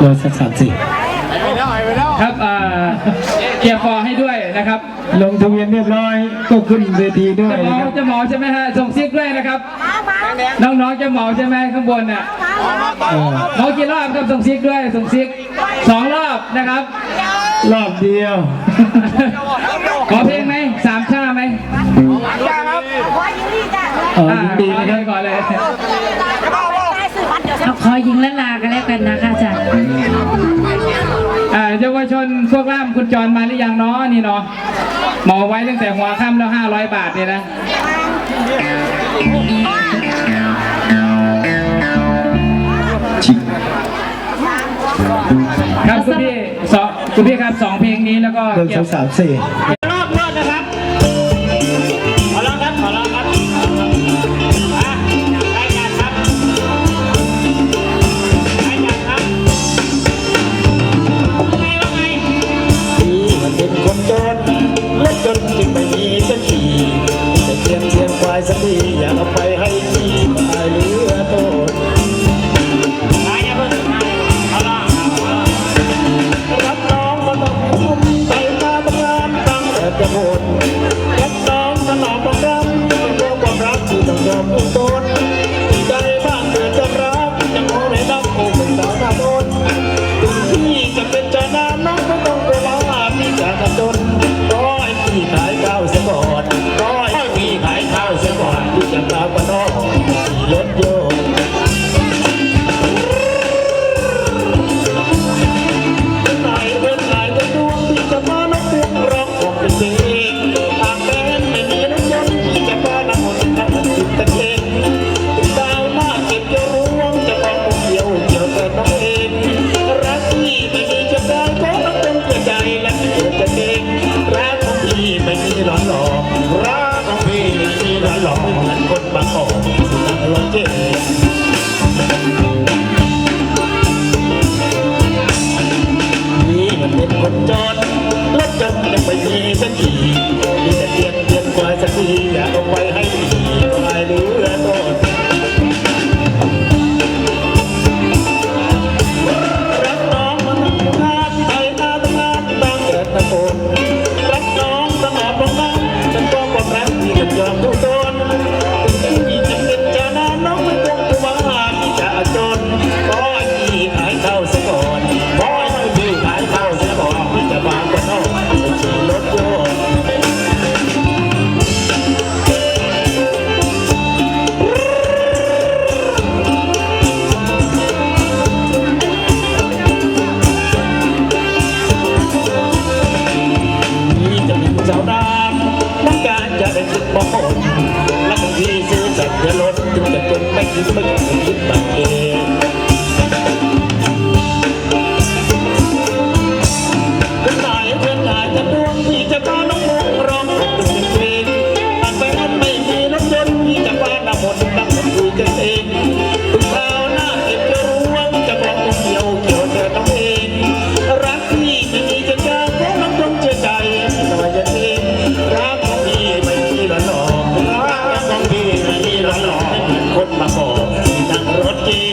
โลสักสามสิบครับเอ่อเกียร์ฟอร์ให้ด้วยนะครับลงทะเบียนเรียบร้อยก็ขึ้นเวทีด้วยจะเหมานะครับ จะเหมาใช่ไหมฮะส่งซิกด้วยนะครับ น้องๆจะเหมาใช่ไหมข้างบนน่ะเออเหมากี่รอบครับส่งซิกด้วยส่งซิกสองรอบนะครับ รอบเดียว ยิงละลากันแล้วกันนะคะอาจารย์อ่าเยาวชนพวกล่ามคุณจรมาหรือยังเนาะนี่เนาะเหมาไว้ตั้งแต่หัวค่ำแล้วห้าร้อยบาทเนี่ยนะชิงครับคุณพี่สองคุณพี่ครับสองเพลงนี้แล้วก็โลเกี่ยสัวกสามสี่ นและจนจึงไม่มีสักทีจะเทียมเทียมควายสักทีอยากเอาไปให้ที่ตายเหลือโทษนรับน้องมาต้องคุ้มไปมาบังามตั้งแต่จะหมด นี่มันเป็นคนจนรถจนยังไม่มีสักทีมีแต่เทียเทียนควายสักทีอยากเอาไว้ให้ดีควายเหลือต้นรักน้องมันทำงานไทยนาทำงานบางเกิดตะโกนรักน้ ไม่คิดไม่คิดบังเองคนไหนเพื่อนไหนจะดวงที่จะพาน้องมงร้องเป็นเพลงหากแฟนไม่มีน้ำยนต์ที่จะพาหน้ามนต์นั่งคุยกันเอง คนมาบอกนั่งรถเก๋